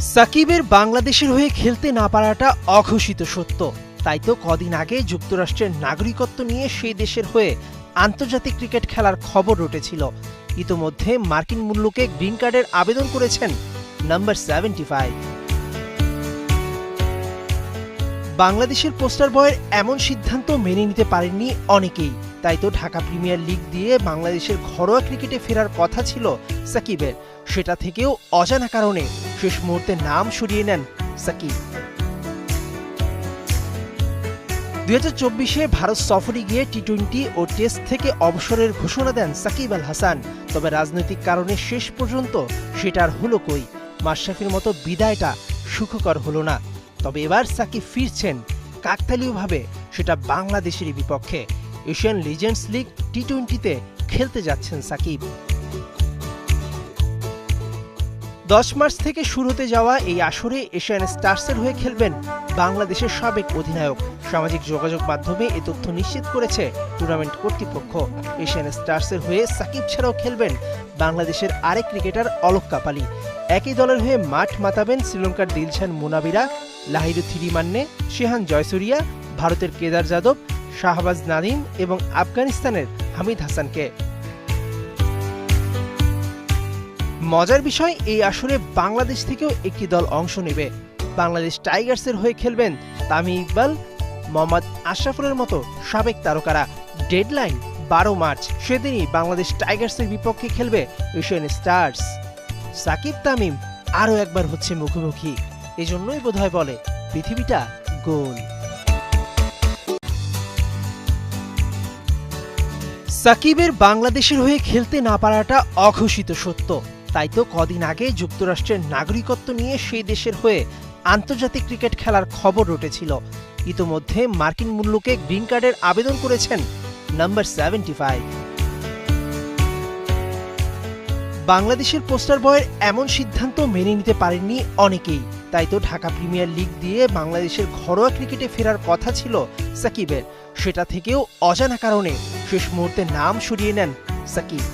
সাকিবের বাংলাদেশের হয়ে খেলতে না পারাটা অঘোষিত সত্য। তাই তো কদিন আগে যুক্তরাষ্ট্রের নাগরিকত্ব নিয়ে সেই দেশের হয়ে আন্তর্জাতিক ক্রিকেট খেলার খবর উঠেছিল। ইতোমধ্যে মার্কিন মূল্যকে গ্রিন কার্ডের আবেদন করেছেন নাম্বার সেভেন্টি ফাইভ। বাংলাদেশের পোস্টার বয়ের এমন সিদ্ধান্ত মেনে নিতে পারেননি অনেকেই। তাই তো ঢাকা প্রিমিয়ার লিগ দিয়ে বাংলাদেশের ঘরোয়া ক্রিকেটে ফেরার কথা ছিল সাকিবের। সেটা থেকেও অজানা কারণে শেষ মুহূর্তে নাম সরিয়ে নেন সাকিব। দুই হাজার চব্বিশে ভারত সফরে গিয়ে টি টোয়েন্টি ও টেস্ট থেকে অবসরের ঘোষণা দেন সাকিব আল হাসান। তবে রাজনৈতিক কারণে শেষ পর্যন্ত সেটা আর হলো কই? মাশরাফির মতো বিদায়টা সুখকর হলো না। তবে এবার সাকিব ফিরছেন কাকতালীয়ভাবে সেটা বাংলাদেশেরই বিপক্ষে। এশিয়ান লিজেন্ডস লিগ টি টোয়েন্টিতে খেলতে যাচ্ছেন সাকিব। দশ মার্চ থেকে শুরু হতে যাওয়া এই আসরে এশিয়ান স্টার্সের হয়ে খেলবেন বাংলাদেশের সাবেক অধিনায়ক। সামাজিক যোগাযোগ মাধ্যমে এ তথ্য নিশ্চিত করেছে টুর্নামেন্ট কর্তৃপক্ষ। এশিয়ান স্টার্সের হয়ে সাকিব ছাড়াও খেলবেন বাংলাদেশের আরেক ক্রিকেটার অলোক কাপালি। একই দলের হয়ে মাঠ মাতাবেন শ্রীলঙ্কার দিলশান মুনাবিরা লাহিরু থিরিমান্নে শেহান জয়সুরিয়া, ভারতের কেদার যাদব, শাহবাজ নাদিম এবং আফগানিস্তানের হামিদ হাসানকে। মজার বিষয়, এই আসরে বাংলাদেশ থেকেও একটি দল অংশ নেবে। বাংলাদেশ টাইগার্সের হয়ে খেলবেন তামিম ইকবাল, মোহাম্মদ আশরাফুলের মতো সাবেক তারকারা। ডেডলাইন বারো মার্চ, সেদিনই বাংলাদেশ টাইগার্সের বিপক্ষে খেলবে এশিয়ান স্টার্স। সাকিব তামিম আরও একবার হচ্ছে মুখোমুখি। এজন্যই বোধহয় বলে, পৃথিবীটা গোল। সাকিবের বাংলাদেশের হয়ে খেলতে না পারাটা অঘোষিত সত্য। তাই তো কদিন আগে যুক্তরাষ্ট্রের নাগরিকত্ব নিয়ে সেই দেশের হয়ে আন্তর্জাতিক ক্রিকেট খেলার খবর উঠেছিল। ইতোমধ্যে মার্কিন মূল্যকে গ্রিন কার্ডের আবেদন করেছেন নাম্বার সেভেন্টি ফাইভ। বাংলাদেশের পোস্টার বয়ের এমন সিদ্ধান্ত মেনে নিতে পারেননি অনেকেই। তাই তো ঢাকা প্রিমিয়ার লিগ দিয়ে বাংলাদেশের ঘরোয়া ক্রিকেটে ফেরার কথা ছিল সাকিবের। সেটা থেকেও অজানা কারণে শেষ মুহূর্তে নাম সরিয়ে নেন সাকিব।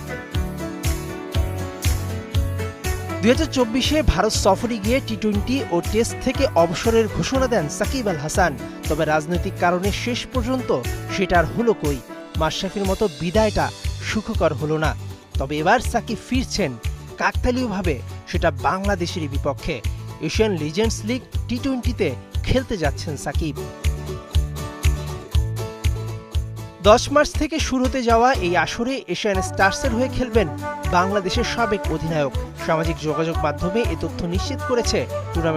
দুই হাজার চব্বিশে ভারত সফরে গিয়ে টি টোয়েন্টি ও টেস্ট থেকে অবসরের ঘোষণা দেন সাকিব আল হাসান। তবে রাজনৈতিক কারণে শেষ পর্যন্ত সেটা আর হলো কই? মাশরাফির মতো বিদায়টা সুখকর হলো না। তবে এবার সাকিব ফিরছেন কাকতালীয়ভাবে, সেটা বাংলাদেশেরই বিপক্ষে। এশিয়ান লিজেন্ডস লিগ টি টোয়েন্টিতে খেলতে যাচ্ছেন সাকিব। দশ মার্চ থেকে শুরু হতে যাওয়া এই আসরে এশিয়ান স্টার্সের হয়ে খেলবেন বাংলাদেশের সাবেক অধিনায়ক। সামাজিক যোগাযোগ মাধ্যমে এ তথ্য নিশ্চিত করেছে টুর্নামেন্ট